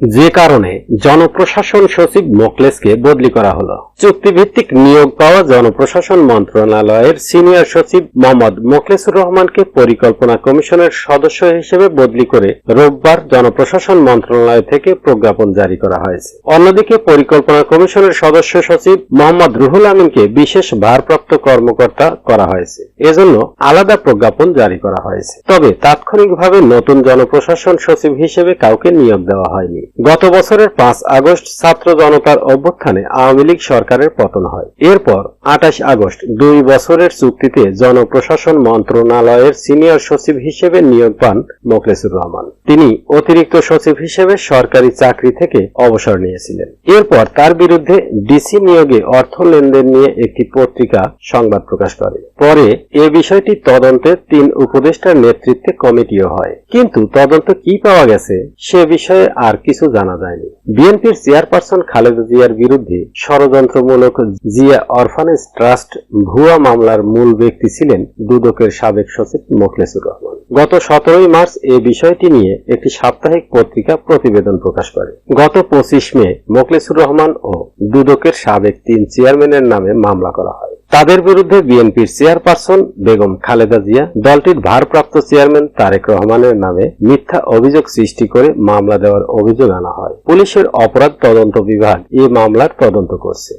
যে কারণে জনপ্রশাসন সচিব মোকলেসকে বদলি করা হলো। চুক্তিভিত্তিক নিয়োগ পাওয়া জনপ্রশাসন মন্ত্রণালয়ের সিনিয়র সচিব মোহাম্মদ মোকলেসুর রহমানকে পরিকল্পনা কমিশনের সদস্য হিসেবে বদলি করে রোববার জনপ্রশাসন মন্ত্রণালয় থেকে প্রজ্ঞাপন জারি করা হয়েছে। অন্যদিকে পরিকল্পনা কমিশনের সদস্য সচিব মোহাম্মদ রুহুল আমিনকে বিশেষ ভারপ্রাপ্ত কর্মকর্তা করা হয়েছে। এজন্য আলাদা প্রজ্ঞাপন জারি করা হয়েছে। তবে তাৎক্ষণিকভাবে নতুন জনপ্রশাসন সচিব হিসেবে কাউকে নিয়োগ দেওয়া হয়নি। গত বছরের পাঁচ আগস্ট ছাত্র জনতার অভ্যুত্থানে আওয়ামী লীগ সরকারের পতন হয়। এরপর আঠাশ আগস্ট দুই বছরের চুক্তিতে জনপ্রশাসন মন্ত্রণালয়ের সিনিয়র সচিব হিসেবে নিয়োগ পান মোখলেসুর রহমান। তিনি অতিরিক্ত সচিব হিসেবে সরকারি চাকরি থেকে অবসর নিয়েছিলেন। এরপর তার বিরুদ্ধে ডিসি নিয়োগে অর্থ লেনদেন নিয়ে একটি পত্রিকা সংবাদ প্রকাশ করে। পরে এ বিষয়টি তদন্তের তিন উপদেষ্টার নেতৃত্বে কমিটিও হয়। কিন্তু তদন্ত কি পাওয়া গেছে, সে বিষয়ে আর কিছু জানা যায়নি। বিএনপির চেয়ারপারসন খালেদা জিয়ার বিরুদ্ধে ষড়যন্ত্রমূলক জিয়া অরফানেজ ট্রাস্ট ভুয়া মামলার মূল ব্যক্তি ছিলেন দুদকের সাবেক সচিব মোখলেসুর রহমান। গত সতেরোই মার্চ এ বিষয়টি নিয়ে একটি সাপ্তাহিক পত্রিকা প্রতিবেদন প্রকাশ করে। গত পঁচিশ মে মোখলেসুর রহমান ও দুদকের সাবেক তিন চেয়ারম্যানের নামে মামলা করা হয়। তাদের বিরুদ্ধে বিএনপির চেয়ারপারসন বেগম খালেদা জিয়া, দলটির ভারপ্রাপ্ত চেয়ারম্যান তারেক রহমানের নামে মিথ্যা অভিযোগ সৃষ্টি করে মামলা দেওয়ার অভিযোগ আনা হয়। পুলিশের অপরাধ তদন্ত বিভাগ এই মামলার তদন্ত করছে।